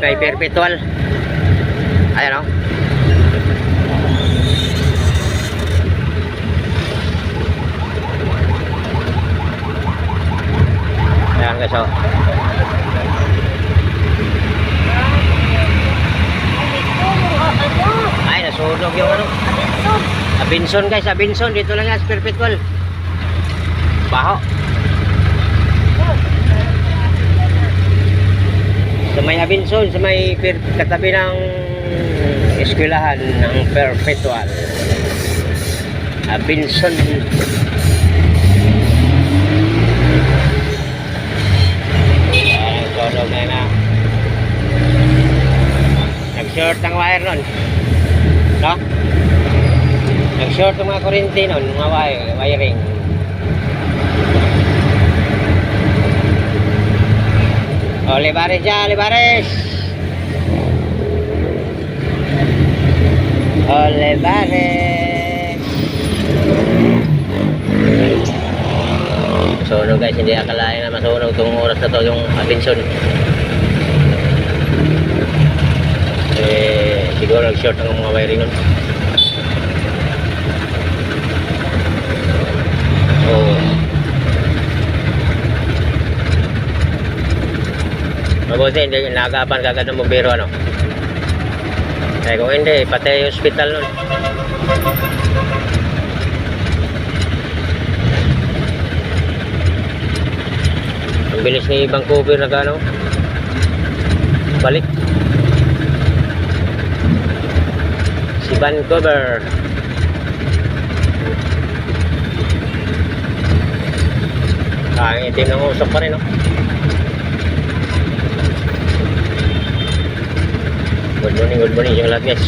kay Perpetual. Ayan o. Ayan guys o. Ay, nasunog yung ano. Abinson guys, Abinson. Dito lang yan, Perpetual. Baho. Abinson, sa may katabi ng eskwelahan ng Perpetual. Abinson. Ayan, sunog na na. Nag-short ang wire nun. No? Nag-short ang mga kuryente nun, mga wire, wiring. Olivares ya, Olivares. Olivares. Masunog guys, hindi akalain na masunog itong oras na to yung Atinson. Eh, siguro nag-short ang mga wiring nun. Mabuti, hindi nagapan kagad ng bumbero, ano? Eh, kung hindi, patay yung hospital nun. Ang bilis ni Vancouver na gano. Balik. Si Vancouver. Ah, itim ng usok pa rin, no? બની ગયેલા ગેસ